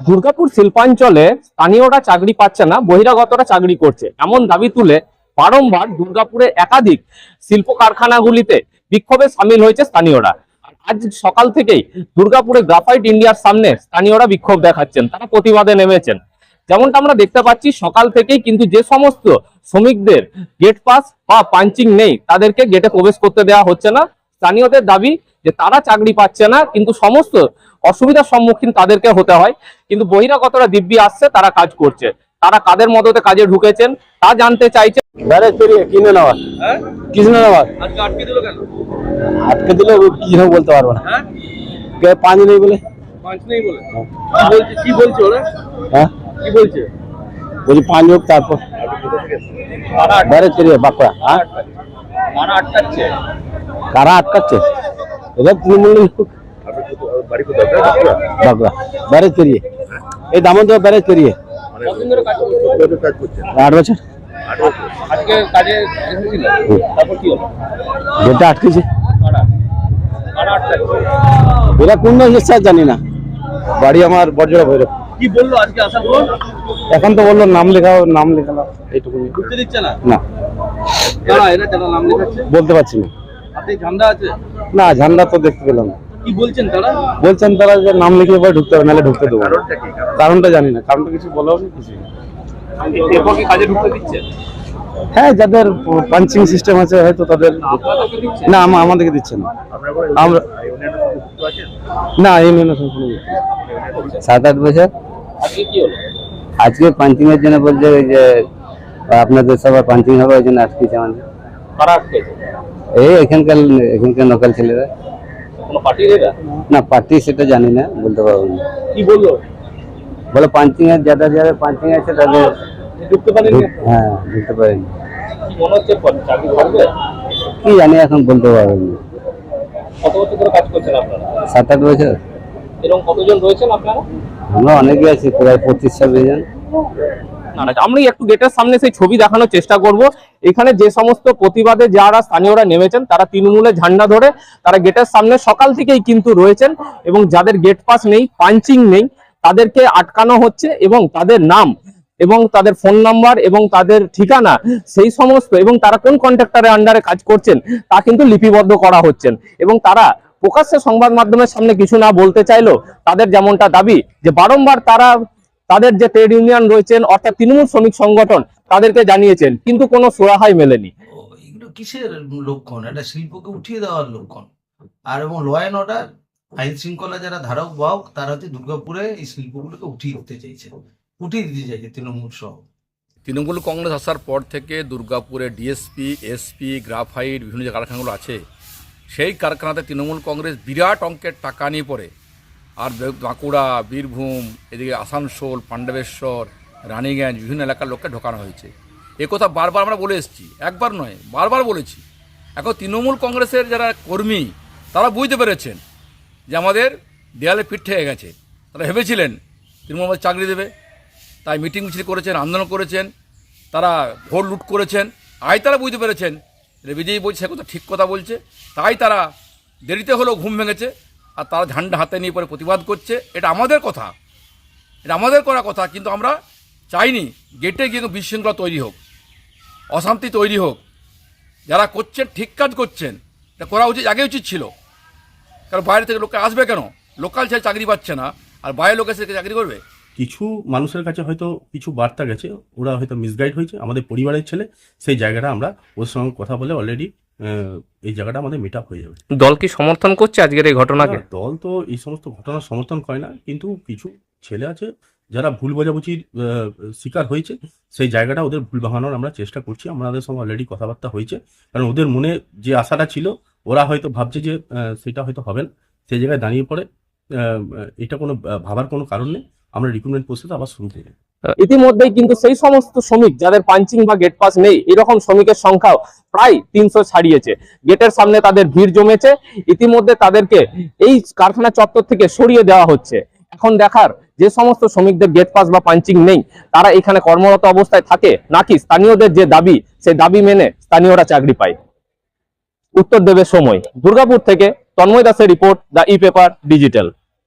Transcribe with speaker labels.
Speaker 1: দুর্গাপুর শিল্পাঞ্চলে স্থানীয়রা চাকরি পাচ্ছে না, বহিরাগতরা চাকরি করছে। এমন দাবি তুলে বারংবার দুর্গাপুরে একাধিক শিল্প কারখানাগুলিতে বিক্ষোভে সামিল হয়েছে স্থানীয়রা। আজ সকাল থেকেই দুর্গাপুরে গ্রাফাইট ইন্ডিয়ার সামনে স্থানীয়রা বিক্ষোভ দেখাচ্ছেন, তারা প্রতিবাদে নেমেছেন। যেমনটা আমরা দেখতে পাচ্ছি, সকাল থেকেই কিন্তু যে সমস্ত শ্রমিকদের গেট পাস বা পাঞ্চিং নেই, তাদেরকে গেটে প্রবেশ করতে দেওয়া হচ্ছে না। স্থানীয়দের দাবি যে তারা চাকরি পাচ্ছে না, কিন্তু সমস্ত অসুবিধার সম্মুখীন তাদেরকে হতে হয়। কিন্তু বহিরাগতরা দিব্যি আসছে তারা কাজ করছে। তারা কাদের মদতে কাজে ঢুকেছেন তা জানতে চাইছে।
Speaker 2: কিনে নেওয়ার?
Speaker 1: হ্যাঁ?
Speaker 2: কিনে নেওয়ার?
Speaker 1: আটকে দিল
Speaker 2: কি বলতে পারব না।
Speaker 1: হ্যাঁ?
Speaker 2: পাঁচ নেই বলে?
Speaker 1: পাঁচ নেই বলে? কি বলছে? ওরা?
Speaker 2: হ্যাঁ?
Speaker 1: কি বলছে?
Speaker 2: পাঁচ হোক তারপর। বাঁকুড়া হ্যাঁ?
Speaker 1: তারা আটকাচ্ছে?
Speaker 2: কারা আটকাচ্ছে? এবার তৃণমূল। বাঁকুড়া। ব্যারেজ পেরিয়ে। এই দামোদর ব্যারেজ পেরিয়ে।
Speaker 1: করছে
Speaker 2: আট বছর।
Speaker 1: কি
Speaker 2: আটকেছে। এরা কোন নিশ্চয় জানি না। বাড়ি আমার বর্জরা ভৈরব
Speaker 1: কি বলল আজকে আসার পর
Speaker 2: এখন তো বলল নাম লেখাও নাম লেখালাম
Speaker 1: দিচ্ছে না?
Speaker 2: না।
Speaker 1: এরা যারা নাম লেখাচ্ছে?
Speaker 2: বলতে পারছি না।
Speaker 1: ঝান্ডা আছে?
Speaker 2: না ঝান্ডা তো দেখতে পেলাম। না
Speaker 1: কি বলছেন তারা?
Speaker 2: বলছেন তারা যে নাম পরে ঢুকতে হবে নাহলে ঢুকতে দেবো কারণটা জানি না কারণটা কিছু বলাও না কিছু
Speaker 1: কাজে ঢুকতে দিচ্ছে?
Speaker 2: হ্যাঁ যাদের পাঞ্চিং সিস্টেম আছে হয়তো তাদের না আমা- আমাদেরকে দিচ্ছে না। আমরা না এই মেনে
Speaker 3: সাত আট বছর?
Speaker 1: আজকে কি
Speaker 3: পাঞ্চিং এর জন্য বলছে ওই যে আপনাদের সবার পাঞ্চিং হবে ওই জন্য আটকেছে? আমাদের এই এখানকার এখানকার লোকাল ছেলেরা।
Speaker 1: কোনো পার্টির এরা
Speaker 3: না? পার্টি সেটা জানি না বলতে পারব না।
Speaker 1: কি বলল?
Speaker 3: বলে পাঞ্চিং এর যাদের যাদের পাঞ্চিং আছে তাদের
Speaker 1: ঢুকতে পারেনি?
Speaker 3: হ্যাঁ ঢুকতে পারেনি।
Speaker 1: কি মনে হচ্ছে চাকরি থাকবে
Speaker 3: কি জানি এখন বলতে পারব না।
Speaker 1: কত বছর ধরে কাজ করছেন আপনারা?
Speaker 3: সাত আট বছর।
Speaker 1: এরকম কতজন রয়েছেন আপনারা?
Speaker 3: আমরা অনেকে আছি প্রায় পঁচিশ ছাব্বিশ জন।
Speaker 1: আমরা একটু গেটের সামনে সেই ছবি দেখানোর চেষ্টা করব। এখানে যে সমস্ত প্রতিবাদে যারা স্থানীয়রা নেমেছেন, তারা তৃণমূলের ঝান্ডা ধরে, তারা গেটের সামনে সকাল থেকেই কিন্তু রয়েছেন এবং যাদের গেট পাস নেই, পাঞ্চিং নেই, তাদেরকে আটকানো হচ্ছে এবং তাদের নাম এবং তাদের ফোন নাম্বার এবং তাদের ঠিকানা, সেই সমস্ত এবং তারা কোন কন্ট্রাক্টরের আন্ডারে কাজ করছেন, তা কিন্তু লিপিবদ্ধ করা হচ্ছেন এবং তারা প্রকাশ্যে সংবাদ মাধ্যমের সামনে কিছু না বলতে চাইলেও তাদের যেমনটা দাবি, যে বারংবার তারা তাদের যে ট্রেড ইউনিয়ন রয়েছেন অর্থাৎ তৃণমূল শ্রমিক সংগঠন তাদেরকে জানিয়েছেন কিন্তু কোনো সুরাহাই মেলেনি।
Speaker 4: এগুলো কিসের লক্ষণ? এটা শিল্পকে উঠিয়ে দেওয়ার লক্ষণ। আর এবং ল অ্যান্ড অর্ডার আইন শৃঙ্খলা যারা ধারক বাহক তারা হচ্ছে দুর্গাপুরে এই শিল্পগুলোকে উঠিয়ে দিতে চাইছে। উঠিয়ে দিতে চাইছে তৃণমূল সহ।
Speaker 5: তৃণমূল কংগ্রেস আসার পর থেকে দুর্গাপুরে ডিএসপি এসপি গ্রাফাইট বিভিন্ন যে কারখানাগুলো আছে সেই কারখানাতে তৃণমূল কংগ্রেস বিরাট অঙ্কের টাকা নিয়ে পড়ে। আর বাঁকুড়া, বীরভূম, এদিকে আসানসোল, পাণ্ডবেশ্বর, রানীগঞ্জ, বিভিন্ন এলাকার লোককে ঢোকানো হয়েছে। এ কথা বারবার আমরা বলে এসেছি, একবার নয়, বারবার বলেছি। এখন তৃণমূল কংগ্রেসের যারা কর্মী, তারা বুঝতে পেরেছেন যে আমাদের দেয়ালে পিঠ থেকে গেছে। তারা ভেবেছিলেন তৃণমূল আমাদের চাকরি দেবে। তাই মিটিং মিছিল করেছেন, আন্দোলন করেছেন, তারা ভোট লুট করেছেন। আই তারা বুঝতে পেরেছেন যে বিজয়ী বলছে, সে কথা ঠিক কথা বলছে। তাই তারা দেরিতে হলেও ঘুম ভেঙেছে। আর তারা ঝান্ডা হাতে নিয়ে পরে প্রতিবাদ করছে। এটা আমাদের কথা। এটা আমাদের করা কথা, কিন্তু আমরা চাইনি গেটে গিয়ে কোনো বিশৃঙ্খলা তৈরি হোক, অশান্তি তৈরি হোক। যারা করছেন, ঠিক কাজ করছেন। এটা করা উচিত, আগে উচিত ছিল। কারণ বাইরে থেকে লোকে আসবে কেন? লোকাল ছেলে চাকরি পাচ্ছে না, আর বাইরের লোক এসে চাকরি করবে?
Speaker 6: কিছু মানুষের কাছে হয়তো কিছু বার্তা গেছে, ওরা হয়তো মিসগাইড হয়েছে। আমাদের পরিবারের ছেলে, সেই জায়গাটা আমরা ওর সঙ্গে কথা বলে অলরেডি এই জায়গাটা আমাদের মিট আপ হয়ে যাবে।
Speaker 1: দল কি সমর্থন করছে আজকের এই ঘটনাকে?
Speaker 6: দল তো এই সমস্ত ঘটনার সমর্থন করে না কিন্তু কিছু ছেলে আছে যারা ভুল বোঝাবুঝির শিকার হয়েছে সেই জায়গাটা ওদের ভুল ভাঙানোর আমরা চেষ্টা করছি আমাদের সঙ্গে অলরেডি কথাবার্তা হয়েছে। কারণ ওদের মনে যে আশাটা ছিল ওরা হয়তো ভাবছে যে সেটা হয়তো হবে না সেই জায়গায় দাঁড়িয়ে পড়ে এটা কোনো ভাবার কোনো কারণ নেই আমরা রিক্রুটমেন্ট প্রসেস আবার শুরু করব।
Speaker 1: ইতিমধ্যেই কিন্তু সেই সমস্ত শ্রমিক যাদের পাঞ্চিং বা গেট পাস নেই, এরকম শ্রমিকের সংখ্যাও প্রায় তিনশো ছাড়িয়েছে। গেটের সামনে তাদের ভিড় জমেছে, ইতিমধ্যে তাদেরকে এই কারখানা চত্বর থেকে সরিয়ে দেওয়া হচ্ছে। এখন দেখার যে সমস্ত শ্রমিকদের গেট পাস বা পাঞ্চিং নেই, তারা এখানে কর্মরত অবস্থায় থাকে, নাকি স্থানীয়দের যে দাবি, সেই দাবি মেনে স্থানীয়রা চাকরি পায়? উত্তর দেবে সময়। দুর্গাপুর থেকে তন্ময় দাসের report, the E paper digital.